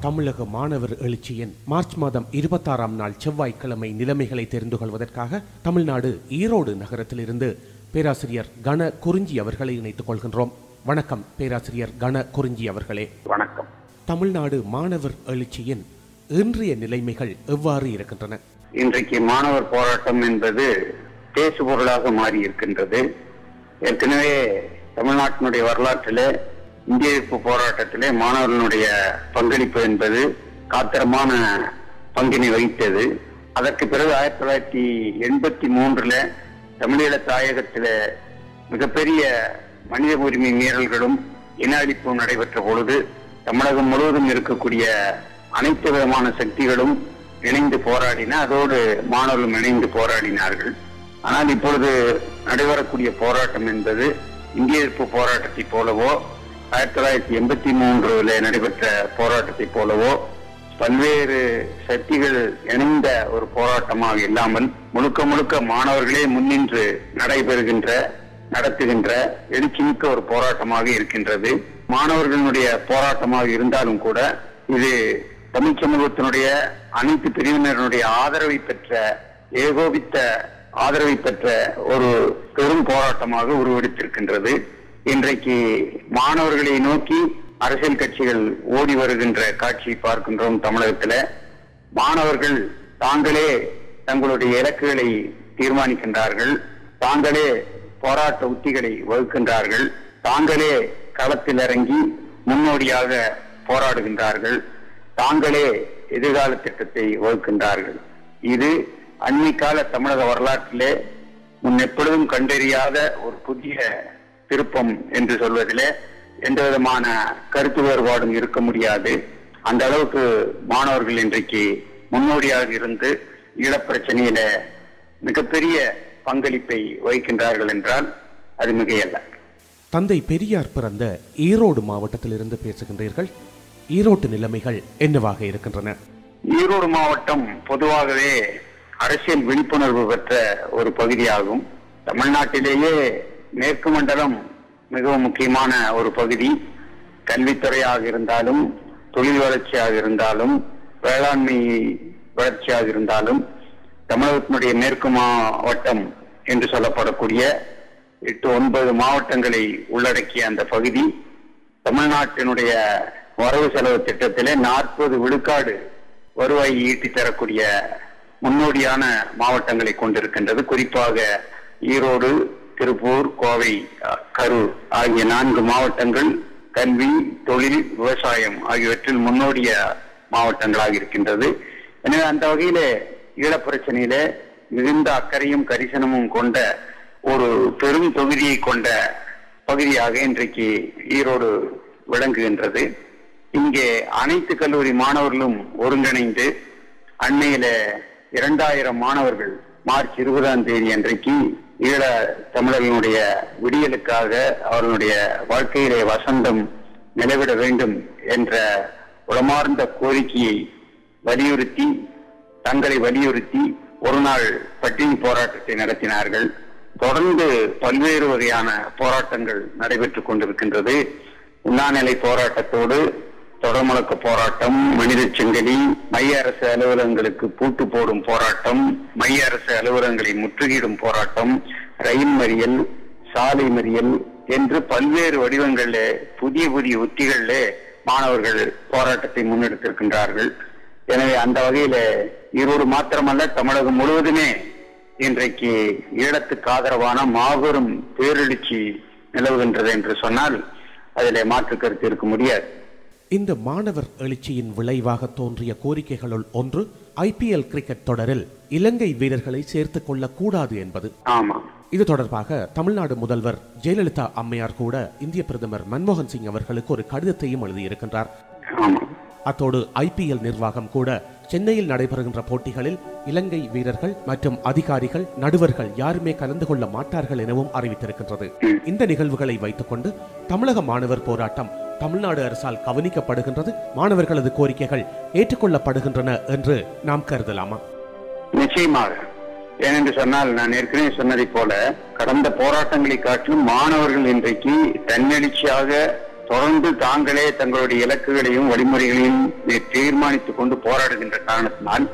தமிழக மாணவர் எழுச்சியின் மார்ச் மாதம் இருபத்தாறாம் நாள் செவ்வாய்க்கிழமை நிலைமைகளை தெரிந்து கொள்வதற்காக தமிழ்நாடு ஈரோடு நகரத்திலிருந்து பேராசிரியர் கண குறிஞ்சி அவர்களை இணைத்துக் கொள்கின்றோம். வணக்கம் பேராசிரியர் கண குறிஞ்சி அவர்களே. வணக்கம். தமிழ்நாடு மாணவர் எழுச்சியின் இன்றைய நிலைமைகள் எவ்வாறு இருக்கின்றன? இன்றைக்கு மாணவர் போராட்டம் என்பது பேசுபொருளாக மாறி இருக்கின்றது ஏற்கனவே தமிழ்நாட்டினுடைய வரலாற்றிலே இந்திய எதிர்ப்பு போராட்டத்திலே மாணவர்களுடைய பங்களிப்பு என்பது காத்திரமான பங்கினை வகித்தது. அதற்கு பிறகு ஆயிரத்தி தொள்ளாயிரத்தி எண்பத்தி மூன்றுல தமிழீழ தாயகத்தில மிகப்பெரிய மனித உரிமை மீறல்களும் இன அழிப்பும் நடைபெற்ற பொழுது தமிழகம் முழுவதும் இருக்கக்கூடிய அனைத்து விதமான சக்திகளும் இணைந்து போராடின அதோடு மாணவர்களும் இணைந்து போராடினார்கள். ஆனால் இப்பொழுது நடைபெறக்கூடிய போராட்டம் என்பது இந்திய எதிர்ப்பு போராட்டத்தை போலவோ ஆயிரத்தி தொள்ளாயிரத்தி எண்பத்தி மூன்றுல நடைபெற்ற போராட்டத்தை போலவோ பல்வேறு சக்திகள் இணைந்த ஒரு போராட்டமாக இல்லாமல் முழுக்க முழுக்க மாணவர்களே முன்னின்று நடைபெறுகின்ற நடத்துகின்ற எழுச்சிமிக்க ஒரு போராட்டமாக இருக்கின்றது. மாணவர்களுடைய போராட்டமாக இருந்தாலும் கூட இது தமிழ் சமூகத்தினுடைய அனைத்து பிரிவினருடைய ஆதரவை பெற்ற ஏகோபித்த ஆதரவை பெற்ற ஒரு பெரும் போராட்டமாக உருவெடுத்திருக்கின்றது. இன்றைக்கு மாணவர்களை நோக்கி அரசியல் கட்சிகள் ஓடி வருகின்ற காட்சியை பார்க்கின்றோம் தமிழகத்தில். மாணவர்கள் தாங்களே தங்களுடைய இலக்குகளை தீர்மானிக்கின்றார்கள். தாங்களே போராட்ட உத்திகளை வகுக்கின்றார்கள். தாங்களே களத்தில் இறங்கி முன்னோடியாக போராடுகின்றார்கள். தாங்களே எதிர்கால திட்டத்தை வகுக்கின்றார்கள். இது அன்னிக்கால தமிழக வரலாற்றிலே முன் எப்பொழுதும் கண்டறியாத ஒரு புதிய திருப்பம் என்று சொல்வதிலே எந்த விதமான கருத்து வேறுபாடும் இருக்க முடியாது. அந்த அளவுக்கு மாணவர்கள் இன்றைக்கு முன்னோடியாக இருந்து ஈழப்பிரச்சனையில மிகப்பெரிய பங்களிப்பை வகிக்கின்றார்கள் என்றால் அது மிகையல்ல. தந்தை பெரியார் பிறந்த ஈரோடு மாவட்டத்திலிருந்து பேசுகின்றீர்கள். ஈரோட்டு நிலைமைகள் என்னவாக இருக்கின்றன? ஈரோடு மாவட்டம் பொதுவாகவே அரசியல் விழிப்புணர்வு பெற்ற ஒரு பகுதியாகும். தமிழ்நாட்டிலேயே மேற்கு மண்டலம் மிகவும் முக்கியமான ஒரு பகுதி. கல்வித்துறையாக இருந்தாலும் தொழில் வளர்ச்சியாக இருந்தாலும் வேளாண்மை வளர்ச்சியாக இருந்தாலும் தமிழகத்தினுடைய மேற்கு மாவட்டம் என்று சொல்லப்படக்கூடிய எட்டு ஒன்பது மாவட்டங்களை உள்ளடக்கிய அந்த பகுதி. தமிழ்நாட்டினுடைய வரவு செலவு திட்டத்திலே நாற்பது விழுக்காடு வருவாய் ஈட்டி தரக்கூடிய முன்னோடியான மாவட்டங்களை கொண்டிருக்கின்றது. குறிப்பாக ஈரோடு திருப்பூர் கோவை கரூர் ஆகிய நான்கு மாவட்டங்கள் கல்வி தொழில் விவசாயம் ஆகியவற்றில் முன்னோடிய மாவட்டங்களாக இருக்கின்றது. எனவே அந்த வகையிலே ஈழப்பிரச்சனையில மிகுந்த அக்கறையும் கரிசனமும் கொண்ட ஒரு பெரும் தொகுதியை கொண்ட பகுதியாக இன்றைக்கு ஈரோடு விளங்குகின்றது. இங்கே அனைத்து கல்லூரி மாணவர்களும் ஒருங்கிணைந்து அண்மையில இரண்டாயிரம் மாணவர்கள் மார்ச் இருபதாம் தேதி அன்றைக்கு ஈழ தமிழர்களுடைய விடியலுக்காக அவர்களுடைய வாழ்க்கையிலே வசந்தம் நிலவிட வேண்டும் என்ற உளமார்ந்த கோரிக்கையை வலியுறுத்தி தங்களை வலியுறுத்தி ஒரு நாள் பட்டினி போராட்டத்தை நடத்தினார்கள். தொடர்ந்து பல்வேறு வகையான போராட்டங்கள் நடைபெற்றுக் கொண்டிருக்கின்றது. உண்ணாநிலை போராட்டத்தோடு தொடர்முழக்க போராட்டம் மனித செங்கலி மைய அரசு அலுவலகங்களுக்கு பூட்டு போடும் போராட்டம் மைய அரசு அலுவலகங்களை முற்றுகையிடும் போராட்டம் ரயில் மறியல் சாலை மறியல் என்று பல்வேறு வடிவங்களிலே புதிய புதிய உத்திகளிலே மாணவர்கள் போராட்டத்தை முன்னெடுத்திருக்கின்றார்கள். எனவே அந்த வகையில ஈரோடு மாத்திரமல்ல தமிழகம் முழுவதுமே இன்றைக்கு ஈழத்துக்கு ஆதரவான மாபெரும் பேரெழுச்சி நிலவுகின்றது என்று சொன்னால் அதிலே மாற்று கருத்து இருக்க முடியாது. இந்த மாணவர் எழுச்சியின் விளைவாக தோன்றிய கோரிக்கைகளுள் ஒன்று ஐபிஎல் கிரிக்கெட் தொடரில் இலங்கை வீரர்களை சேர்த்துக் கொள்ளக்கூடாது என்பது. இது தொடர்பாக தமிழ்நாடு முதல்வர் ஜெயலலிதா அம்மையார் கூட இந்திய பிரதமர் மன்மோகன் சிங் அவர்களுக்கு ஒரு கடிதத்தையும் எழுதியிருக்கின்றார். அத்தோடு ஐபிஎல் நிர்வாகம் கூட சென்னையில் நடைபெறுகின்ற போட்டிகளில் இலங்கை வீரர்கள் மற்றும் அதிகாரிகள் நடுவர்கள் யாருமே கலந்து கொள்ள மாட்டார்கள் எனவும் அறிவித்திருக்கின்றது. இந்த நிகழ்வுகளை வைத்துக்கொண்டு தமிழக மாணவர் போராட்டம் தமிழ்நாடு அரசால் கவனிக்கப்படுகின்றது. மாணவர்களது கோரிக்கைகள் ஏற்றுக்கொள்ளப்படுகின்றன என்று நாம் கருதலாமா? நிச்சயமாக. ஏனென்று சொன்னால் நான் ஏற்கனவே சொன்னதைப் போல கடந்த போராட்டங்களை காட்டிலும் மாணவர்கள் இன்றைக்கு தன்னெழுச்சியாக தொடர்ந்து தாங்களே தங்களுடைய இலக்குகளையும் வழிமுறைகளையும் தீர்மானித்துக் கொண்டு போராடுகின்ற காரணத்தினால்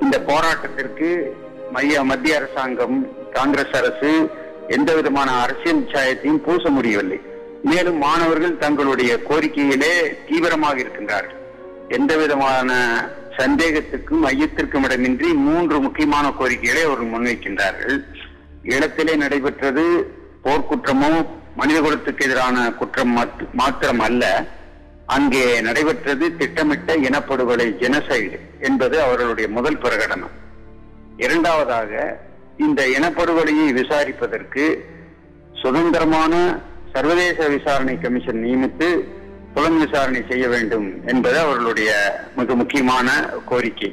இந்த போராட்டத்திற்கு மைய மத்திய அரசாங்கம் காங்கிரஸ் அரசு எந்த விதமான அரசியல் சாயத்தையும் பூச முடியவில்லை. மேலும் மாணவர்கள் தங்களுடைய கோரிக்கையிலே தீவிரமாக இருக்கின்றார்கள். எந்த விதமான சந்தேகத்துக்கும் ஐயத்திற்கும் இடமின்றி மூன்று முக்கியமான கோரிக்கைகளை அவர்கள் முன்வைக்கின்றார்கள். இடத்திலே நடைபெற்றது போர்க்குற்றமோ மனித குலத்துக்கு எதிரான குற்றம் மாத்திரம் அல்ல அங்கே நடைபெற்றது திட்டமிட்ட இனப்படுகொலை ஜெனசைடு என்பது அவர்களுடைய முதல் பிரகடனம். இரண்டாவதாக இந்த இனப்படுகொலையை விசாரிப்பதற்கு சுதந்திரமான சர்வதேச விசாரணை கமிஷன் நியமித்து புலன் விசாரணை செய்ய வேண்டும் என்பது அவர்களுடைய மிக முக்கியமான கோரிக்கை.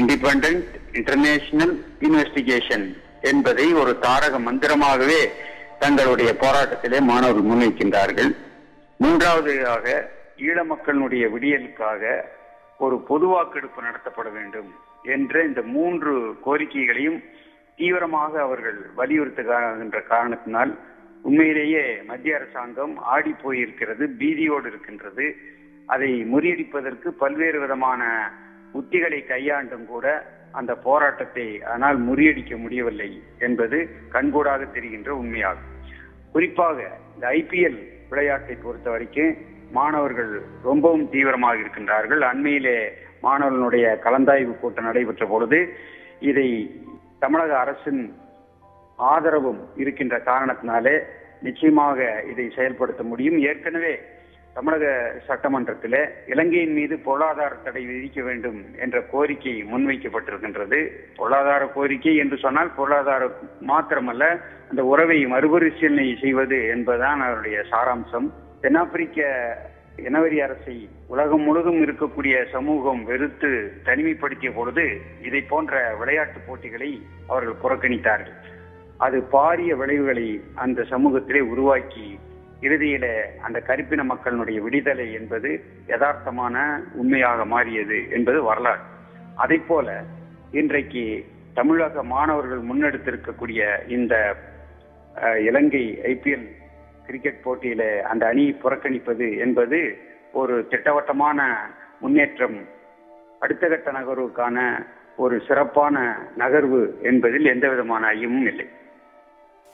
இண்டிபெண்ட் இன்டர்நேஷனல் இன்வெஸ்டிகேஷன் என்பதை ஒரு தாரக மந்திரமாகவே தங்களுடைய போராட்டத்திலே மாணவர்கள் முன்வைக்கின்றார்கள். மூன்றாவதாக ஈழ மக்களுடைய விடியலுக்காக ஒரு பொது வாக்கெடுப்பு நடத்தப்பட வேண்டும் என்ற இந்த மூன்று கோரிக்கைகளையும் தீவிரமாக அவர்கள் வலியுறுத்துகின்ற காரணத்தினால் உண்மையிலேயே மத்திய அரசாங்கம் ஆடி போயிருக்கிறது பீதியோடு இருக்கின்றது. அதை முறியடிப்பதற்கு பல்வேறு விதமான உத்திகளை கையாண்டும் கூட அந்த போராட்டத்தை ஆனால் முறியடிக்க முடியவில்லை என்பது கண்கூடாக தெரிகின்ற உண்மையாகும். குறிப்பாக இந்த ஐபிஎல் விளையாட்டை பொறுத்த வரைக்கும் மாணவர்கள் ரொம்பவும் தீவிரமாக இருக்கின்றார்கள். அண்மையிலே மாணவர்களுடைய கலந்தாய்வு கூட்டம் நடைபெற்ற பொழுது இதை தமிழக அரசின் ஆதரவும் இருக்கின்ற காரணத்தினாலே நிச்சயமாக இதை செயல்படுத்த முடியும். ஏற்கனவே தமிழக சட்டமன்றத்திலே இலங்கையின் மீது பொருளாதார தடை விதிக்க வேண்டும் என்ற கோரிக்கை முன்வைக்கப்பட்டிருக்கின்றது. பொருளாதார கோரிக்கை என்று சொன்னால் பொருளாதார மாத்திரமல்ல அந்த உறவை மறுபரிசீலனை செய்வது என்பதுதான் அவருடைய சாராம்சம். தென்னாப்பிரிக்க இனவெறி அரசை உலகம் முழுதும் இருக்கக்கூடிய சமூகம் வெறுத்து தனிமைப்படுத்திய பொழுது இதை போன்ற விளையாட்டு போட்டிகளை அவர்கள் புறக்கணித்தார்கள். அது பாரிய விளைவுகளை அந்த சமூகத்திலே உருவாக்கி இறுதியில அந்த கருப்பின மக்களுடைய விடுதலை என்பது யதார்த்தமான உண்மையாக மாறியது என்பது வரலாறு. அதை போல இன்றைக்கு தமிழக மாணவர்கள் முன்னெடுத்திருக்கக்கூடிய இந்த இலங்கை ஐபிஎல் கிரிக்கெட் போட்டியில அந்த அணியை புறக்கணிப்பது என்பது ஒரு திட்டவட்டமான முன்னேற்றம் அடுத்த கட்ட நகர்வுக்கான ஒரு சிறப்பான நகர்வு என்பதில் எந்த விதமான ஐயமும் இல்லை.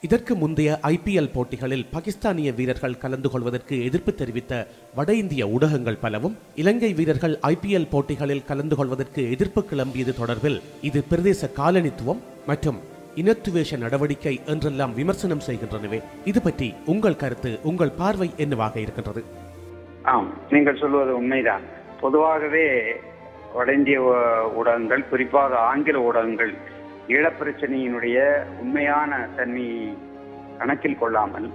இதற்கு முந்தைய ஐபிஎல் போட்டிகளில் பாகிஸ்தானிய வீரர்கள் கலந்து கொள்வதற்கு எதிர்ப்பு தெரிவித்த வட இந்திய ஊடகங்கள் பலவும் இலங்கை வீரர்கள் ஐபிஎல் போட்டிகளில் கலந்து கொள்வதற்கு எதிர்ப்பு கிளம்பியது தொடர்பில் இது பிரதேச காலனித்துவம் மற்றும் இனத்துவேஷ நடவடிக்கை என்றெல்லாம் விமர்சனம் செய்கின்றனவே. இது பற்றி உங்கள் கருத்து உங்கள் பார்வை என்னவாக இருக்கின்றது? ஆம் நீங்கள் சொல்வது உண்மைதான். பொதுவாகவே வட இந்திய ஊடகங்கள் குறிப்பாக ஆங்கில ஊடகங்கள் ஈழப்பிரச்சனையினுடைய உண்மையான தன்மையை கணக்கில் கொள்ளாமல்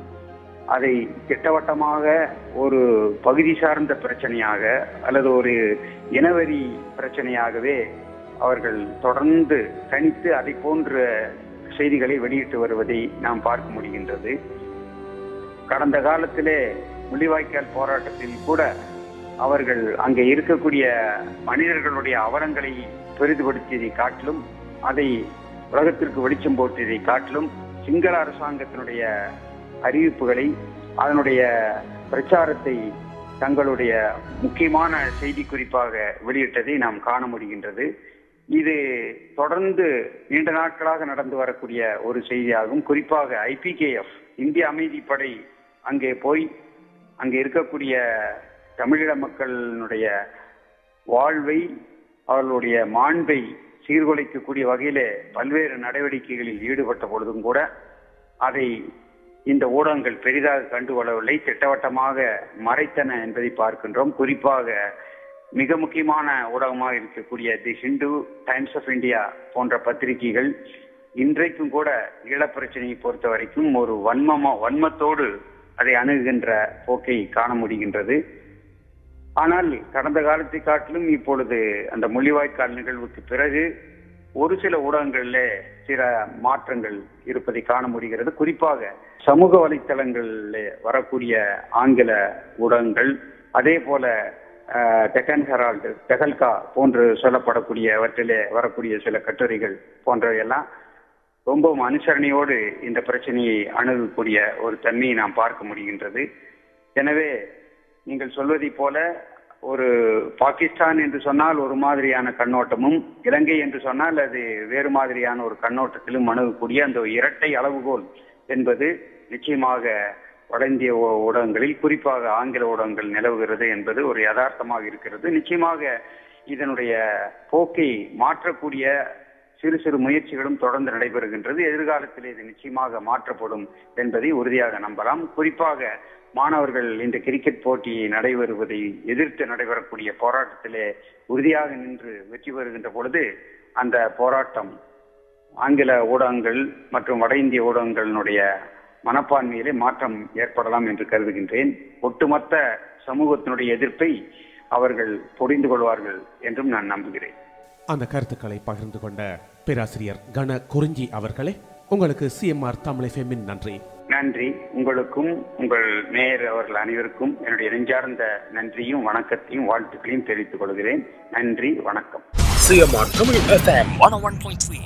அதை திட்டவட்டமாக ஒரு பகுதி சார்ந்த பிரச்சனையாக அல்லது ஒரு இனவெறி பிரச்சனையாகவே அவர்கள் தொடர்ந்து கணித்து அதை போன்ற செய்திகளை வெளியிட்டு வருவதை நாம் பார்க்க முடிகின்றது. கடந்த காலத்திலே முள்ளிவாய்க்கால் போராட்டத்தில் கூட அவர்கள் அங்கே இருக்கக்கூடிய மனிதர்களுடைய அவலங்களை பெரிதுபடுத்தியதை காட்டிலும் அதை உலகத்திற்கு வெளிச்சம் போற்றியதை காட்டிலும் சிங்கள அரசாங்கத்தினுடைய அறிவிப்புகளை அதனுடைய பிரச்சாரத்தை தங்களுடைய முக்கியமான செய்தி குறிப்பாக வெளியிட்டதை நாம் காண முடிகின்றது. இது தொடர்ந்து நீண்ட நாட்களாக நடந்து வரக்கூடிய ஒரு செய்தியாகும். குறிப்பாக ஐபிகேஎஃப் இந்திய அமைதிப்படை அங்கே போய் அங்கே இருக்கக்கூடிய தமிழீழ மக்களினுடைய வாழ்வை அவர்களுடைய மாண்பை சீர்குலைக்கக்கூடிய வகையிலே பல்வேறு நடவடிக்கைகளில் ஈடுபட்ட பொழுதும் கூட அதை இந்த ஊடகங்கள் பெரிதாக கண்டுகொள்ளவில்லை. திட்டவட்டமாக மறைத்தன என்பதை பார்க்கின்றோம். குறிப்பாக மிக முக்கியமான ஊடகமாக இருக்கக்கூடிய the Hindu Times of India போன்ற பத்திரிகைகள் இன்றைக்கும் கூட ஈழப்பிரச்சனையை பொறுத்த வரைக்கும் ஒரு வன்மமா வன்மத்தோடு அதை அணுகுகின்ற போக்கை காண முடிகின்றது. ஆனால் கடந்த காலத்தை காட்டிலும் இப்பொழுது அந்த முள்ளிவாய்க்கால் நிகழ்வுக்கு பிறகு ஒரு சில ஊடகங்களிலே சில மாற்றங்கள் இருப்பதை காண முடிகிறது. குறிப்பாக சமூக வலைத்தளங்களில் வரக்கூடிய ஆங்கில ஊடகங்கள் அதே போல அஹ், டெக்கன் ஹெரால்டு டெகல்கா போன்று சொல்லப்படக்கூடியவற்றிலே வரக்கூடிய சில கட்டுரைகள் போன்றவையெல்லாம் ரொம்பவும் அனுசரணையோடு இந்த பிரச்சனையை அணுகக்கூடிய ஒரு தன்மையை நாம் பார்க்க முடிகின்றது. எனவே நீங்கள் சொல்வதை போல ஒரு பாகிஸ்தான் என்று சொன்னால் ஒரு மாதிரியான கண்ணோட்டமும் இலங்கை என்று சொன்னால் அது வேறு மாதிரியான ஒரு கண்ணோட்டத்திலும் அணுகக்கூடிய அந்த இரட்டை அளவுகோல் என்பது நிச்சயமாக வட இந்திய ஊடகங்களில் குறிப்பாக ஆங்கில ஊடகங்கள் நிலவுகிறது என்பது ஒரு யதார்த்தமாக இருக்கிறது. நிச்சயமாக இதனுடைய போக்கை மாற்றக்கூடிய சிறு சிறு முயற்சிகளும் தொடர்ந்து நடைபெறுகின்றது. எதிர்காலத்தில் இது நிச்சயமாக மாற்றப்படும் என்பதை உறுதியாக நம்பலாம். குறிப்பாக மாணவர்கள் இந்த கிரிக்கெட் போட்டி நடைபெறுவதை எதிர்த்து நடைபெறக்கூடிய போராட்டத்திலே உறுதியாக நின்று வெற்றி பெறுகின்ற பொழுது அந்த போராட்டம் ஆங்கில ஊடகங்கள் மற்றும் வட இந்திய ஊடகங்களினுடைய மனப்பான்மையிலே மாற்றம் ஏற்படலாம் என்று கருதுகின்றேன். ஒட்டுமொத்த சமூகத்தினுடைய எதிர்ப்பை அவர்கள் புரிந்து கொள்வார்கள் என்றும் நான் நம்புகிறேன். அந்த கருத்துக்களை பகிர்ந்து கொண்ட பேராசிரியர் கண குறிஞ்சி அவர்களே உங்களுக்கு சிஎம்ஆர் தமிழ் எஃப்எம்மின் நன்றி. நன்றி. உங்களுக்கும் உங்கள் மேயர் அவர்கள் அனைவருக்கும் என்னுடைய நெஞ்சார்ந்த நன்றியும் வணக்கத்தையும் வாழ்த்துக்களையும் தெரிவித்துக் கொள்கிறேன். நன்றி வணக்கம். CMR Tamil FM 101.3.